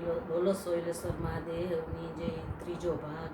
બોલો બોલો સોયલેશ્વર મહાદેવની જે ત્રીજો ભાગ.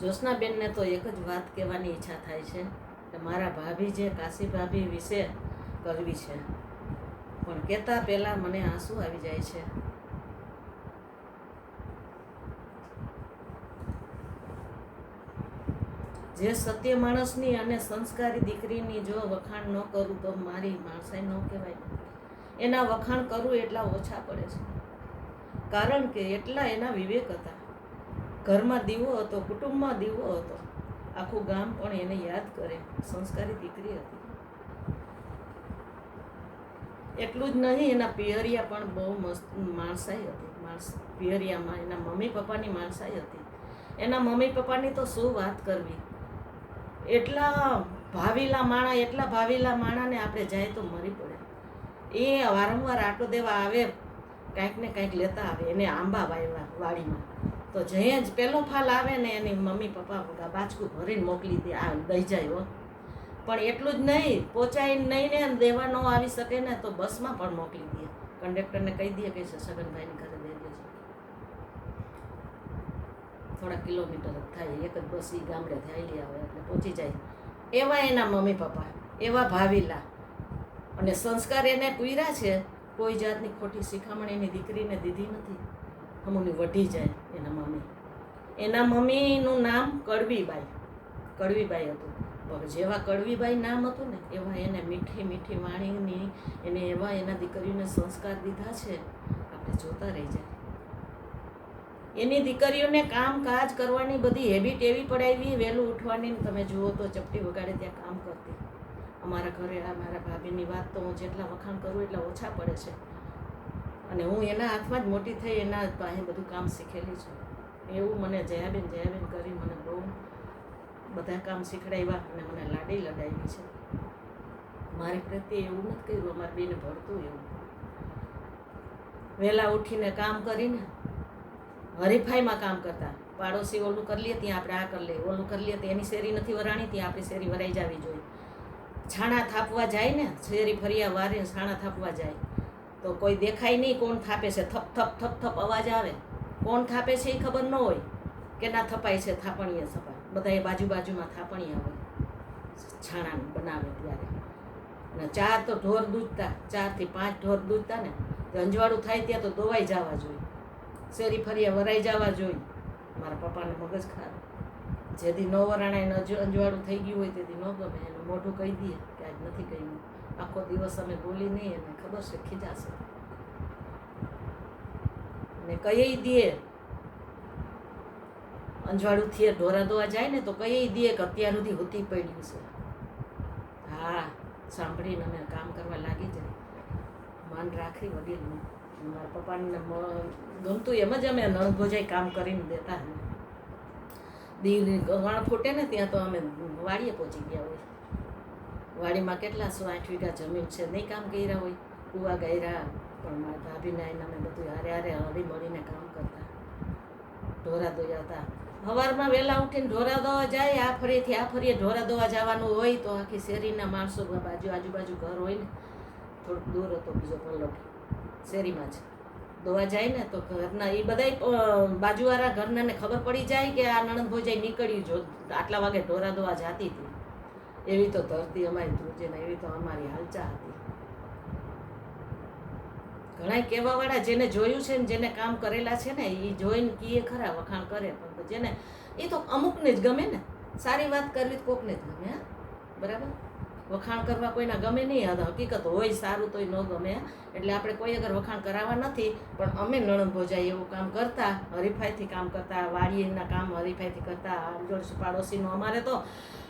જોશનાબેનને તો એક જ વાત કહેવાની ઈચ્છા થાય છે કે મારા ભાભી જે કાશી ભાભી વિશે કરવી છે. પણ કહેતા પહેલાં મને આંસુ આવી જાય છે. જે સત્ય માણસની અને સંસ્કારી દીકરીની જો વખાણ ન કરું તો મારી માણસાઈ ન કહેવાય. એના વખાણ કરું એટલા ઓછા પડે છે. કારણ કે એટલા એના વિવેક હતા. ઘરમાં દીવો હતો, કુટુંબમાં દીવો હતો. આખું ગામ પણ એને યાદ કરે. સંસ્કારી દીકરી હતી. એટલું જ નહીં, એના પિયરિયા પણ બહુ મસ્ત માણસાઈ હતી. માણસ પિયરિયામાં, એના મમ્મી પપ્પાની માણસાઈ હતી. એના મમ્મી પપ્પાની તો શું વાત કરવી? એટલા ભાવીલા માણા, એટલા ભાવીલા માણાને આપણે જાય તો મરી પડે. એ વારંવાર આટો દેવા આવે કાંઈક ને કાંઈક લેતા આવે. એને આંબા વાવ્યા વાડીમાં. તો જઈએ જ પહેલો ફાલ આવે ને એની મમ્મી, પપ્પા બાચકું ભરીને મોકલી દે. આ દઈ જાય હો. પણ એટલું જ નહીં પહોંચાઈ નહીં ને દેવા ન આવી શકે ને તો બસમાં પણ મોકલી દે. કંડક્ટરને કહી દે કે સગનભાઈને ઘરે દે દેજો. થોડા કિલોમીટર થાય. એક જ બસ એ ગામડે થયેલી આવે એટલે પહોંચી જાય. એવા એના મમ્મી પપ્પા. એવા ભાવીલા. અને સંસ્કાર એને પૂર્યા છે, કોઈ જાતની ખોટી શિખામણ એની દીકરીને દીધી નથી. અમુની વઢી જાય એના મમ્મી. એના મમ્મીનું નામ કડવીબાઈ. કડવીબાઈ હતું. પણ જેવા કડવીબાઈ નામ હતું ને, એવા એને મીઠી મીઠી વાણીની એને એવા એના દીકરીઓને સંસ્કાર દીધા છે, આપણે જોતા રહી જાય. એની દીકરીઓને કામ કાજ કરવાની બધી હેબિટ એવી પડાવી, વહેલું ઉઠવાની તમે જુઓ તો ચપટી વગાડે ત્યાં કામ કરતી. અમારા ઘરે આ મારા ભાભીની વાત તો હું જેટલા વખાણ કરું એટલા ઓછા પડે છે. અને હું એના હાથમાં જ મોટી થઈ એના પાસે બધું કામ શીખેલી છું. એવું મને જયાબેન જયાબેન કરી મને બહુ બધા કામ શીખડાવ્યા અને મને લાડી લડાવી છે. મારી પ્રત્યે એવું નથી કર્યું, અમારે બેને ભરતું એવું. વહેલા ઉઠીને કામ કરીને હરીફાઈમાં કામ કરતા. પાડોશી ઓલું કરી લે, ત્યાં આપણે આ કરી લઈએ ઓલું કરી લે એની શેરી નથી વરાણી, ત્યાં આપણી શેરી વરાઈ જવી જોઈએ. છાણા થાપવા જાય ને, શેરી ફરિયા વારીને છાણા થાપવા જાય. તો કોઈ દેખાય નહીં કોણ થાપે છે. થપ થપ થપ થપ અવાજ આવે. કોણ થાપે છે એ ખબર ન હોય કે ના થપાય છે થાપણીએ થપાય બધા એ બાજુ બાજુમાં થાપણીયા હોય. છાણા બનાવે ત્યારે. અને ચાર તો ઢોર દૂધતા. ચારથી પાંચ ઢોર દૂધતા ને. તો અંજવાળું થાય ત્યાં તો દોવાઈ જવા જોઈએ. શેરી ફરિયા વરાઈ જવા જોઈએ. મારા પપ્પાને મગજ ખરાબ. જેથી ન વરાણાય અંજવાળું થઈ ગયું હોય તેથી ન ગમે. એનું મોઢું કહી દઈએ કે આજ નથી કહ્યું આખો દિવસ અમે બોલી નહીં, એને ખબર છે, ખીજાશે. ને કહી દઈએ અંજવાળું થયે, ઢોરા ધોવા જાય ને તો કહી દઈએ કે અત્યાર સુધી હોતી પડ્યું છે. હા, સાંભળીને અમે કામ કરવા લાગી જાય. માન રાખી વડીલનું. મારા પપ્પાને ગમતું એમ જ અમે નણભોજાઈ કામ કરીને દેતા અમે ગણ ફૂટે ને ત્યાં તો અમે વાડીએ પહોંચી ગયા હોય. વાડીમાં કેટલા સો આઠ વીઘા જમીન છે, નહીં કામ કર્યા હોય. કૂવા ગયરા, પણ મારા ભાભીના આવીને અમે બધું હારે હારે હળી મળીને કામ કરતા. ઢોરા દોયાતા સવારમાં વહેલા ઉઠીને ઢોરા દોવા જાય, આ ફરીથી, આ ફરીએ ઢોરા દોવા જવાનું હોય તો આખી શેરીના માણસો બાજુ, આજુબાજુ ઘર હોય ને, થોડુંક દૂર હતો, બીજો પલ્લો. શેરીમાં જ. દોવા જાય ને તો ઘરના એ બધાય બાજુવાળા ઘરનાને ખબર પડી જાય કે આ નણંદ ભોજાઈ નીકળ્યું જો આટલા વાગે ઢોરા દોવા જાતી હતી. એવી તો ધરતી અમારી ધ્રુજે ને એવી તો અમારી હાલચા હતી. ઘણા કહેવાવાળા જેને જોયું છે ને જેને કામ કરેલા છે ને એ જોઈને કીએ ખરા વખાણ કરે, પણ જેને એ તો અમુકને જ ગમે ને. સારી વાત કરવી કોકને જ ગમે, હા? બરાબર? વખાણ કરવા કોઈના ગમે નહીં, આ હકીકત હોય, સારું તોય ન ગમે એટલે આપણે કોઈ અગર વખાણ કરાવવા નથી, પણ અમે નણંદ ભોજાઈ એવું કામ કરતા, હરીફાઈથી કામ કરતા, વાડીના કામ હરીફાઈથી કરતા આડોશ પાડોશીનું અમારે તો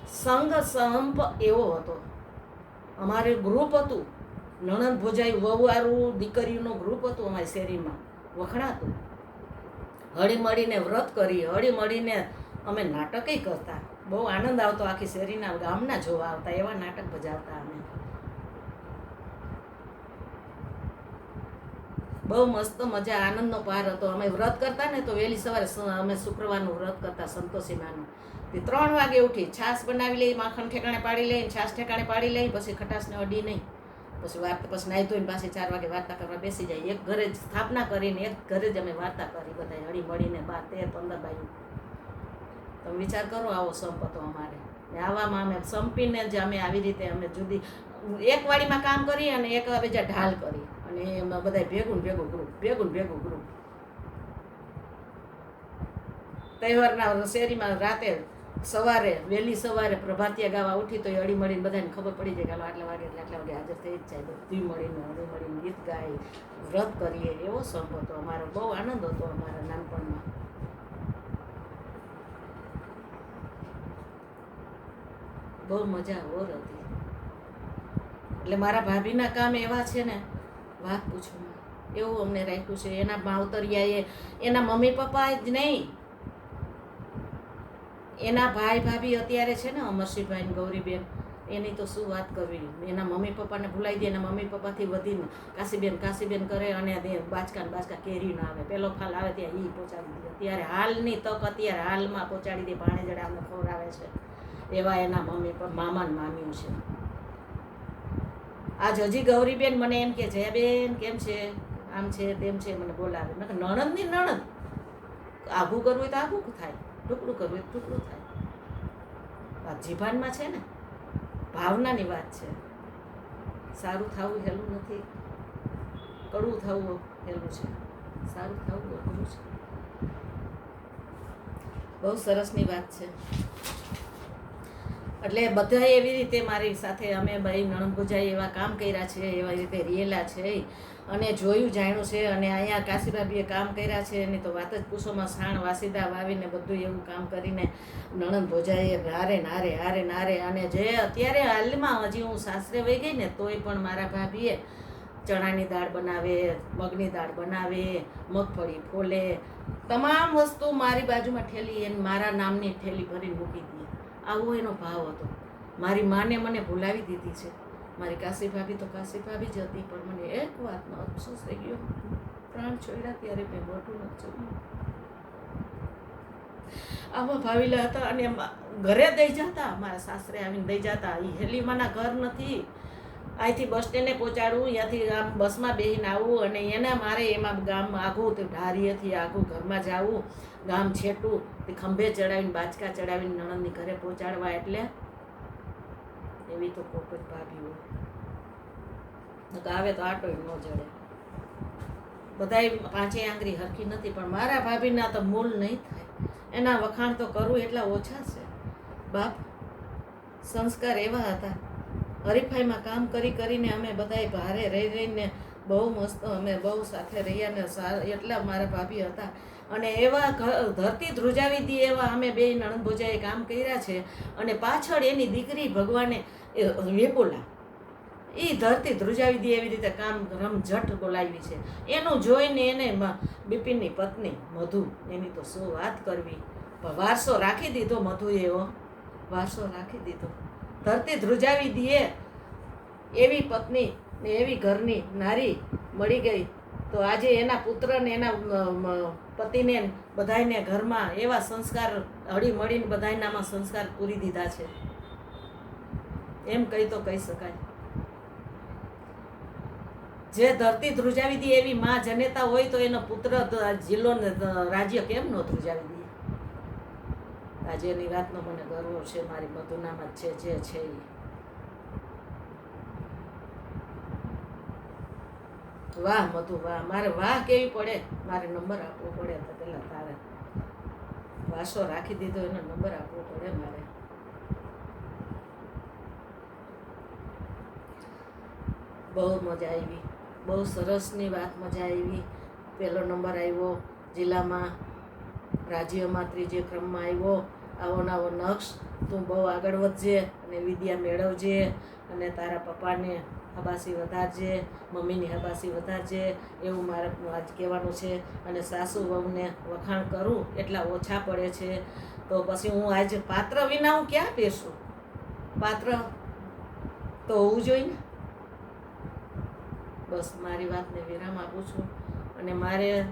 સંઘ સંપ એવો હતો. અમારે ગ્રુપ હતું. નણંદ ભોજાઈ વવારું દીકરીઓનું ગ્રુપ હતું અમારી શેરીમાં, વખણાતું. હળી મળીને વ્રત કરી હળી મળીને અમે નાટકે કરતા. બહુ આનંદ આવતો આખી શેરીના ગામના જોવા આવતા, એવા નાટક ભજાવતા અમે. બહુ મસ્ત મજા, આનંદનો પાર હતો. અમે વ્રત કરતા ને તો વહેલી સવારે અમે શુક્રવારનું વ્રત કરતા સંતોષીમાનું તે ત્રણ વાગે ઉઠી, છાશ બનાવી લઈ, માખણ ઠેકાણે પાડી લઈ, છાશ ઠેકાણે પાડી લઈ, પછી ખટાશને અડી નહીં. પછી વાર્તા પછી નાહી ધોઈને પાછી ચાર વાગે વાર્તા કરવા બેસી જાય. એક ઘરે જ સ્થાપના કરીને, એક ઘરે જ અમે વાર્તા કરી બધા હળી મળીને બાર તેર પંદર બાયું તમે વિચાર કરો આવો સંપ હતો અમારે. આવામાં અમે સંપીને જ અમે આવી રીતે અમે જુદી એક વાડીમાં કામ કરી અને એક બીજા ઢાલ કરી. અને એમાં બધા ભેગું ભેગું ગ્રુપ ભેગું ભેગું ગ્રુપ તહેવારના શેરીમાં રાતે સવારે, વહેલી સવારે પ્રભાતિયા ગાવા ઉઠી તો અડી મળીને બધાને ખબર પડી જાય કે આટલા વાગે એટલે આટલા વાગે હાજર થઈ જ જાય. બધી મળીને હળી મળીને ગીત ગાય, વ્રત કરીએ. એવો સંપ હતો અમારો. બહુ આનંદ હતો અમારા નાનપણમાં. બહુ મજા ઓર હતી એટલે મારા ભાભીના કામ એવા છે ને, વાત પૂછું એવું અમને રાખ્યું છે. એના માવતરિયાએ, એના મમ્મી પપ્પા જ નહીં. એના ભાઈ ભાભી અત્યારે છે ને, અમરસિંહભાઈ ગૌરીબેન, એની તો શું વાત કરવી? એના મમ્મી પપ્પાને ભૂલાઈ દે એના મમ્મી પપ્પાથી વધીને કાશીબેન કાશીબેન કરે અને બાચકા બાચકા કેરી ના આવે. પેલો ફાલ આવે ત્યાં એ પહોંચાડી દે. અત્યારે હાલની તક અત્યારે હાલમાં પહોંચાડી દે ભાણે જડે અમને ખવડાવે છે. એવા એના મમ્મી પણ મામા મામીઓ છે. આજ હજી ગૌરીબેન મને એમ કે જયાબેન કેમ છે? આમ છે તેમ છે. મને બોલાવે. મેં કીધું, નણંદ આઘું કરવું હોય તો આઘું થાય. ટુકડું કરવું હોય ટુકડું થાય. આ જીભાનમાં છે ને ભાવનાની વાત છે. સારું થવું હેલું નથી. કડવું થવું હેલું છે. સારું થવું અઘરું છે. બહુ સરસની વાત છે. એટલે બધા એવી રીતે મારી સાથે અમે ભાઈ નણંદ ભુજાએ એવા કામ કર્યા છે, એવા રીતે રિયેલા છે અને જોયું, જાણ્યું છે અને અહીંયા કાશીભાભીએ કામ કર્યા છે, એની તો વાત જ પૂછોમાં સાણ, વાસીદા વાવીને બધું એવું કામ કરીને નણંદ ભોજાએ હારે નારે હારે નારે અને જે અત્યારે હાલમાં હજી હું સાસરે વહી ગઈ ને તોય પણ મારા ભાભીએ ચણાની દાળ બનાવે મગની દાળ બનાવે, મગફળી ફોલે, તમામ વસ્તુ મારી બાજુમાં ઠેલી, એને મારા નામની ઠેલી ભરીને મૂકી દઈએ આવો એનો ભાવ હતો. મારી માને મને ભૂલાવી દીધી છે. મારી કાશી ભાભી તો કાશી ભાભી જ હતી, પણ મને એક વાતનો અફસોસ થઈ ગયો. પ્રાણ છોડ્યા ત્યારે મેં મોટું નથી આમાં ભાવેલા હતા અને ઘરે દઈ જતા, મારા સાસરે આવીને દઈ જતા. એ હેલીમાના ઘર નથી. અહીંથી બસ સ્ટેન્ડે પહોંચાડવું ત્યાંથી આમ બસમાં બેસીને આવવું અને એના મારે એમાં ગામ આઘું તે ઢારીએથી આઘું ઘરમાં જવું, ગામ છેટું, તે ખંભે ચડાવીને, બાચકા ચડાવીને નણંદની ઘરે પહોંચાડવા એટલે એવી તો કોક જ ભાભી હોય. આવે તો આટો ન જડે બધાય પાંચેય આંગળી હરખી નથી, પણ મારા ભાભીના તો મૂલ નહીં થાય. એના વખાણ તો કરવું એટલા ઓછા છે. બાપ, સંસ્કાર એવા હતા. હરીફાઈમાં કામ કરી કરીને અમે બધાય ભારે રહી રહીને બહુ મસ્ત, અમે બહુ સાથે રહ્યા ને એટલા મારા ભાભી હતા. અને એવા ધરતી ધ્રુજાવી દી એવા અમે બે નણંદ ભોજાએ કામ કર્યા છે અને પાછળ એની દીકરી ભગવાને વિપુલા એ ધરતી ધ્રુજાવી દી એવી રીતે કામ રમઝટ બોલાવી છે. એનું જોઈને એને બિપિનની પત્ની મધુ, એની તો શું વાત કરવી. વારસો રાખી દીધો મધુએ એવો વારસો રાખી દીધો. ધરતી ધ્રુજાવી દીએ. એવી પત્ની ને એવી ઘરની નારી મળી ગઈ. તો આજે એના પુત્રને એના પતિને ને બધાયને ઘરમાં એવા સંસ્કાર, હળી મળીને બધાયનામાં સંસ્કાર પૂરી દીધા છે. એમ કહી તો કહી શકાય. જે ધરતી ધ્રુજાવી દે એવી માં જનેતા હોય તો એનો પુત્ર જિલ્લો રાજ્ય કેમ ન ધ્રુજાવી આજે એની વાતનો મને ગર્વ છે, મારી મધુનામાં છે જે છે એ વાહ મધુ, વાહ, મારે વાહ કેવી પડે? મારે નંબર આપવો પડે તો પેલા તારે. વાસો રાખી દીધો એનો નંબર આપવો પડે મારે. બહુ મજા આવી. બહુ સરસની વાત મજા આવી. પહેલો નંબર આવ્યો જિલ્લામાં. રાજ્યમાં ત્રીજે ક્રમમાં આવ્યો. આવો નવો નક્ષ તું બહુ આગળ વધજે અને વિદ્યા મેળવજે અને તારા પપ્પાને હબાસી વધારજે, મમ્મીની હબાસી વધારજે, એવું મારે આજ કહેવાનું છે. અને સાસુ વહુને વખાણ કરું એટલા ઓછા પડે છે. તો પછી હું આજ પાત્ર વિના હું ક્યાં બેસું? પાત્ર તો હોવું જોઈએ બસ મારી વાતને વિરામ આપું છું. અને મારે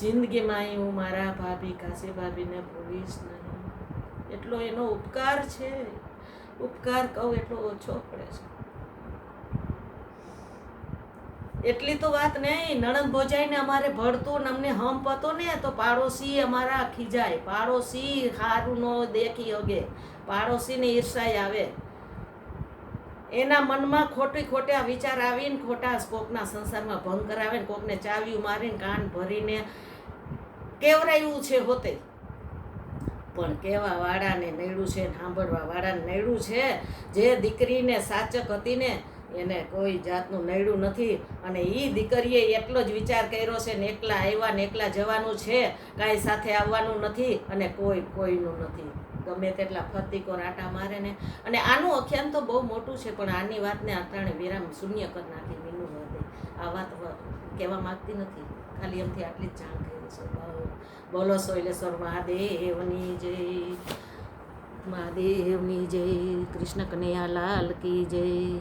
જિંદગીમાં હું મારા ભાભી કાશી ભાભીને ભૂલીશ નહીં. એટલો એનો ઉપકાર છે. ઉપકાર કહું એટલો ઓછો પડે છે. એટલી તો વાત નહીં. નણંદ ભોજાઈને અમારે ભળતું ને અમને હમ પતો ને, તો પાડોશી અમારા ખીજાય પાડોશી સારું નો દેખી હગે પાડોશીને ઈર્ષાય આવે. એના મનમાં ખોટી ખોટા વિચાર આવીને ખોટા કોકના સંસારમાં ભંગ કરાવે ને કોકને ચાવ્યું મારીને કાન ભરીને કેવરાયું છે હોતે. પણ કેવા વાળાને નડ્યું છે સાંભળવા વાળાને નડ્યું છે. જે દીકરીને સાચક હતી ને એને કોઈ જાતનું નડ્યું નથી. અને એ દીકરીએ એટલો જ વિચાર કર્યો છે ને એકલા આવ્યા ને એકલા જવાનું છે. કાંઈ સાથે આવવાનું નથી અને કોઈ કોઈનું નથી. ગમે તેટલા ફતિકો રાટા મારે ને. અને આનું અખ્યાન તો બહુ મોટું છે, પણ આની વાતને અટાણે વિરામ શૂન્ય કરી નાખી મીનું હૃદય આ વાત કહેવા માગતી નથી. ખાલી એમથી આટલી જ જાણ. બોલો શૈલેશ્વર મહાદેવની જય. મહાદેવની જય. કૃષ્ણ કનૈયા લાલ કી જય.